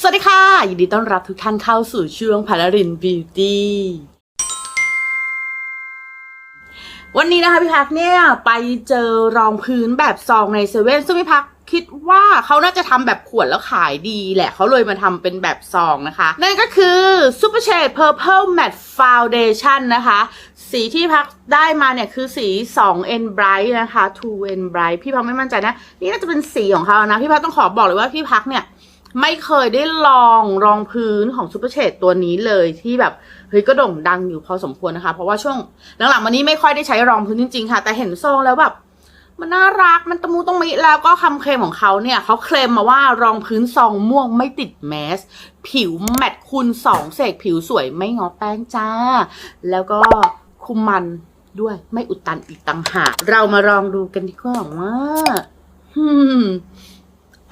สวัสดีค่ะ ยินดีต้อนรับทุกท่านเข้าสู่ช่วงพารารินบิวตี้วันนี้นะคะพี่พักเนี่ย ไปเจอรองพื้นแบบซองในเซเว่นซึ่งพี่พักคิดว่าเขาน่าจะทำแบบขวดแล้วขายดีแหละเขาเลยมาทำเป็นแบบซองนะคะ นั่นก็คือ Super Shade Purple Matte Foundation นะคะ สีที่พักได้มาเนี่ยคือสี 2N Bright นะคะ 2N Bright พี่พักไม่มั่นใจนะ นี่น่าจะเป็นสีของเขานะ พี่พักต้องขอบอกเลยว่าพี่พักเนี่ย ไม่เคยได้ลองรองพื้นของซูเปอร์เชดตัวนี้เลยที่แบบเฮ้ยก็โด่งดังอยู่พอสมควรนะคะ เพราะว่าช่วงหลังๆมานี้ไม่ค่อยได้ใช้รองพื้นจริง ๆ ค่ะ แต่เห็นซองแล้วแบบมันน่ารักมันตะมูตรงมิแล้วก็คำเคลมของเขาเนี่ยเขาเคลมมาว่ารองพื้นซองม่วงไม่ติดแมส ผิวแมตต์คูณสองเสกผิวสวยไม่งอแป้งจ้า แล้วก็คุมมันด้วยไม่อุดตันอีกต่างหากเรามาลองดูกันดีกว่าว่าอืม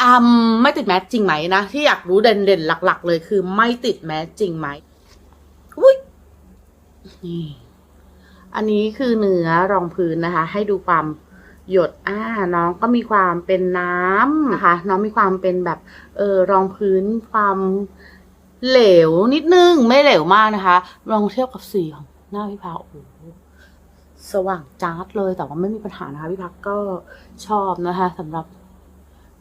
อืมไม่ติดแมสจริงไหมนะ ที่อยากรู้เด่นๆ หลัก ๆ เลยคือไม่ติดแมสจริงไหมอุ้ยนี่อันนี้คือเนื้อรองพื้นนะคะ ให้ดูความหยดอ่าน้องก็มีความเป็นน้ำนะคะ น้องมีความเป็นแบบเออรองพื้นความเหลวนิดนึง ไม่เหลวมากนะคะ ลองเทียบกับสีของหน้าพี่พาโอ้โหสว่างจ้าดเลยแต่ว่าไม่มีปัญหานะคะพี่พักก็ชอบนะคะสำหรับ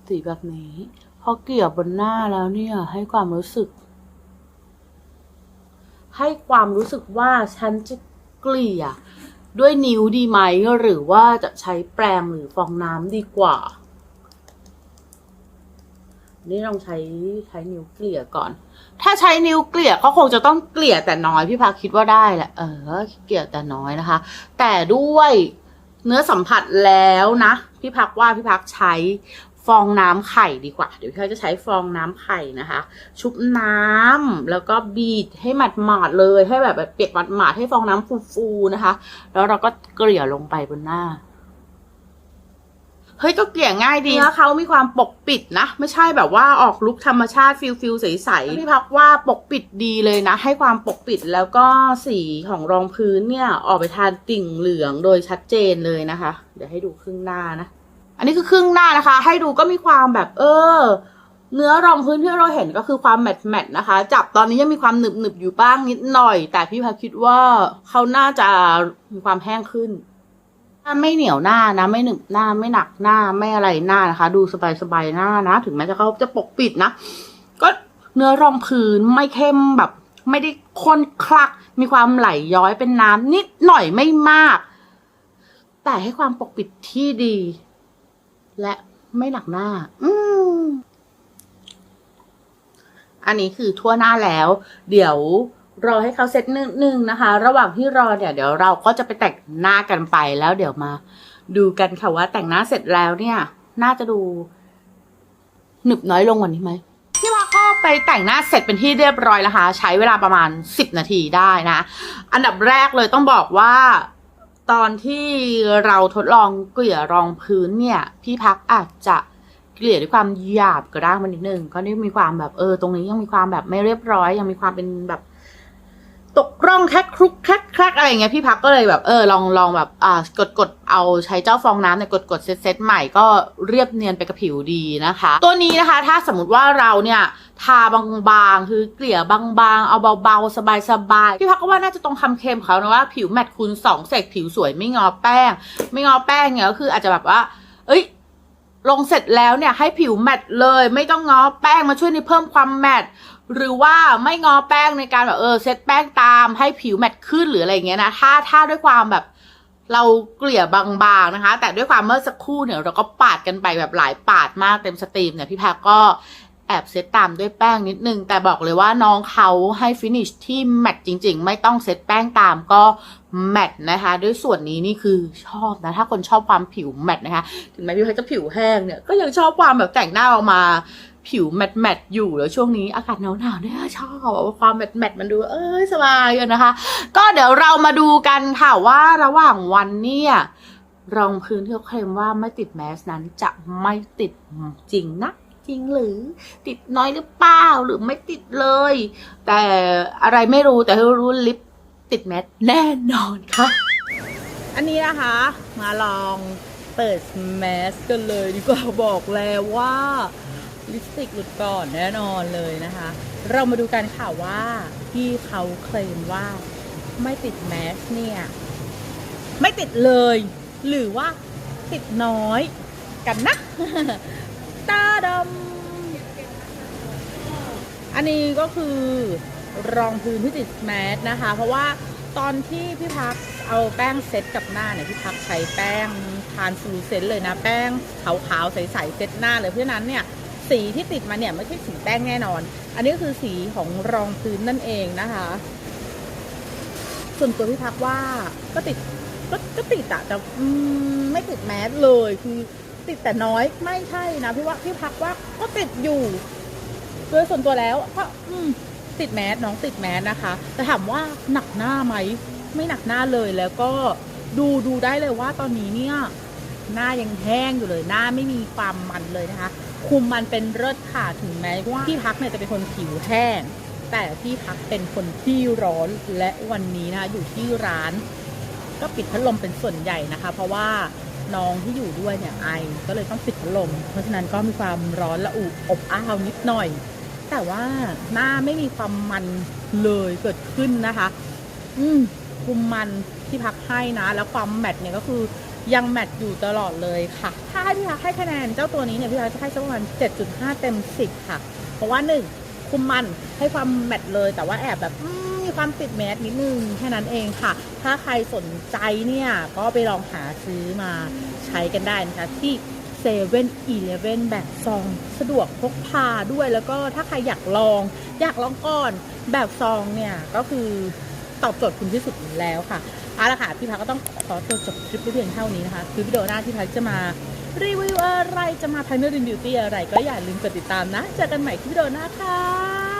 สีแบบนี้ พอเกลี่ยบนหน้าแล้วเนี่ย ให้ความรู้สึก ให้ความรู้สึกว่าฉันจะเกลี่ยด้วยนิ้วดีไหม หรือว่าจะใช้แปรงหรือฟองน้ำดีกว่า นี่ลองใช้ใช้นิ้วเกลี่ยก่อน ถ้าใช้นิ้วเกลี่ยก็คงจะต้องเกลี่ยแต่น้อยพี่พักคิดว่าได้แหละ เออ เกลี่ยแต่น้อยนะคะ แต่ด้วยเนื้อสัมผัสแล้วนะ พี่พักว่าพี่พักใช้ ฟองน้ำไข่ดีกว่า เดี๋ยวพี่พักจะใช้ฟองน้ำไข่นะคะ ชุบน้ำแล้วก็บีดให้หมาดหมาดๆเลยให้แบบแบบเปียกหมาดหมาดๆให้ฟองน้ำฟูๆนะคะ แล้วเราก็เกลี่ยลงไปบนหน้าเฮ้ยก็เกลี่ยง่ายดีนะเขามีความปกปิดนะ ไม่ใช่แบบว่าออกลุคธรรมชาติฟิลฟิลใสๆพี่พักว่าปกปิดดีเลยนะ ให้ความปกปิดแล้วก็สีของรองพื้นเนี่ย ออกไปทานติ่งเหลืองโดยชัดเจนเลยนะคะ เดี๋ยวให้ดูครึ่งหน้านะ อันนี้คือครึ่งหน้านะคะ ให้ดูก็มีความแบบเออ เนื้อรองพื้นที่เราเห็นก็คือความแมตต์แมตต์นะคะ จับตอนนี้ยังมีความหนึบหนึบอยู่บ้างนิดหน่อย แต่พี่พัคิดว่าเขาน่าจะมีความแห้งขึ้นหน้าไม่เหนียวหน้านะ ไม่หนึบหน้าไม่หนักหน้าไม่อะไรหน้านะคะ ดูสบายสบายๆหน้านะ ถึงแม้จะเขาจะปกปิดนะ ก็เนื้อรองพื้นไม่เข้มแบบ ไม่ได้ข้นคลัก มีความไหลย้อยเป็นน้ำนิดหน่อยไม่มาก แต่ให้ความปกปิดที่ดี และไม่หนักหน้า อืมอันนี้คือทั่วหน้าแล้ว เดี๋ยวรอให้เขาเซตนิดนึงนะคะ ระหว่างที่รอเนี่ยเดี๋ยวเราก็จะไปแต่งหน้ากันไปแล้วเดี๋ยวมา ดูกันค่ะว่าแต่งหน้าเสร็จแล้วเนี่ย น่าจะดูหนึบน้อยลงกว่านี้ไหมพี่ว่าก็ไปแต่งหน้าเสร็จเป็นที่เรียบร้อยแล้วค่ะใช้เวลาประมาณ 10 นาทีได้นะ อันดับแรกเลยต้องบอกว่า ตอนที่เราทดลองเกลี่ยรองพื้นเนี่ย พี่พักอาจจะเกลี่ยด้วยความหยาบกระด้างมันนิดนึงก็นี่มีความแบบเออ ตรงนี้ยังมีความแบบไม่เรียบร้อย ยังมีความเป็นแบบ ตกร่องแคกครุกแคกแคกอะไรเงี้ยพี่พักก็เลยแบบเออลองลองแบบอ่ากดกดเอาใช้เจ้าฟองน้ำเนี่ยกดกดเซตเซตใหม่ก็เรียบเนียนไปกับผิวดีนะคะ ตัวนี้นะคะ ถ้าสมมติว่าเราเนี่ย ทาบางๆ คือเกลี่ยบางๆ เอาเบาๆ สบายๆ พี่พักก็ว่าน่าจะตรงคำเคลมเขานะว่าผิวแมตต์คูณสองเสกผิวสวยไม่งอแป้ง ไม่งอแป้งเนี่ยก็คืออาจจะแบบว่า เอ้ย ลงเสร็จแล้วเนี่ยให้ผิวแมตต์เลย ไม่ต้องงอแป้งมาช่วยในเพิ่มความแมตต์หรือว่าไม่งอแป้งในการแบบเออเซตแป้งตามให้ผิวแมตต์ขึ้นหรืออะไรเงี้ยนะ ถ้าถ้าด้วยความแบบเราเกลี่ยบางๆนะคะ แต่ด้วยความเมื่อสักครู่เนี่ยเราก็ปาดกันไปแบบหลายปาดมากเต็มสตรีมเนี่ยพี่พักก็ แอบเซตตามด้วยแป้งนิดนึง แต่บอกเลยว่าน้องเขาให้ฟินิชที่แมตต์จริง ๆ ไม่ต้องเซตแป้งตามก็แมตต์นะคะ ด้วยส่วนนี้นี่คือชอบนะ ถ้าคนชอบความผิวแมตต์นะคะ ถึงแม้พี่พักจะผิวแห้งเนี่ย ก็ยังชอบความแบบแต่งหน้าออกมาผิวแมตต์แมตต์อยู่แล้วช่วงนี้อากาศหนาวหนาวๆเนี่ยชอบความแมตต์แมตต์มันดูเอ้ยสบายอะนะคะ ก็เดี๋ยวเรามาดูกันค่ะว่าระหว่างวันเนี่ยรองพื้นที่เขาเคลมว่าไม่ติดแมสนั้นจะไม่ติดจริงนะ จริงหรือติดน้อยหรือเปล่าหรือไม่ติดเลย แต่อะไรไม่รู้แต่รู้ลิปติดแมสแน่นอนค่ะ อันนี้นะคะ มาลองเปิดแมสกันเลยดีกว่าบอกแล้วว่าลิปสติกหลุดก่อนแน่นอนเลยนะคะ เรามาดูกันค่ะว่าที่เขาเคลมว่าไม่ติดแมสเนี่ย ไม่ติดเลย หรือว่าติดน้อยกันนะ ดำอันนี้ก็คือรองพื้นที่ติดแมสนะคะ เพราะว่าตอนที่พี่พักเอาแป้งเซตกับหน้าเนี่ยพี่พักใช้แป้งทานฟูเซนเลยนะ แป้งขาวๆใสๆเซตหน้าเลยเพราะฉะนั้นเนี่ยสีที่ติดมาเนี่ยไม่ใช่สีแป้งแน่นอน อันนี้ก็คือสีของรองพื้นนั่นเองนะคะ ส่วนตัวพี่พักว่าก็ติดก็ก็ติดอะแต่ไม่ติดแมสเลยคือ ติดแต่น้อยไม่ใช่นะพี่ว่าพี่พักว่าก็ติดอยู่โดยส่วนตัวแล้วก็อืมติดแมสน้องติดแมสนะคะ แต่ถามว่าหนักหน้าไหม ไม่หนักหน้าเลยแล้วก็ดูดูได้เลยว่าตอนนี้เนี่ย หน้ายังแห้งอยู่เลย หน้าไม่มีความมันเลยนะคะ คุมมันเป็นเลิศค่ะถึงแม้ว่าพี่พักเนี่ยจะเป็นคนผิวแห้ง แต่พี่พักเป็นคนที่ร้อนและวันนี้นะคะอยู่ที่ร้าน ก็ปิดพัดลมเป็นส่วนใหญ่นะคะ เพราะว่า น้องที่อยู่ด้วยเนี่ยไอก็เลยต้องปิดพัดลม เพราะฉะนั้นก็มีความร้อนละอุอบอ้าวนิดหน่อย แต่ว่าหน้าไม่มีความมันเลยเกิดขึ้นนะคะ อืมคุมมันที่พักให้นะ แล้วความแมทเนี่ยก็คือยังแมทอยู่ตลอดเลยค่ะ ถ้าให้พี่พักให้คะแนนเจ้าตัวนี้เนี่ยพี่พักจะให้สักประมาณ7.5 เต็ม 10 ค่ะ เพราะว่าหนึ่งคุมมันให้ความแมทเลยแต่ว่าแอบแบบอื มีความติดแมสนิดนึงแค่นั้นเองค่ะ ถ้าใครสนใจเนี่ยก็ไปลองหาซื้อมาใช้กันได้นะคะที่เซเว่นอีเลฟเว่นแบบซองสะดวกพกพาด้วยแล้วก็ถ้าใครอยากลองอยากลองก่อนแบบซองเนี่ย ก็คือตอบโจทย์คุณที่สุดแล้วค่ะเอาละค่ะ พี่พักก็ต้องขอตัวจบคลิปเพียงเท่านี้นะคะคือวิดีโอหน้าที่พักจะมารีวิวอะไรจะมาภายในรินบิวตี้อะไร ก็อย่าลืมกดติดตามนะ เจอกันใหม่ที่วิดีโอหน้าค่ะ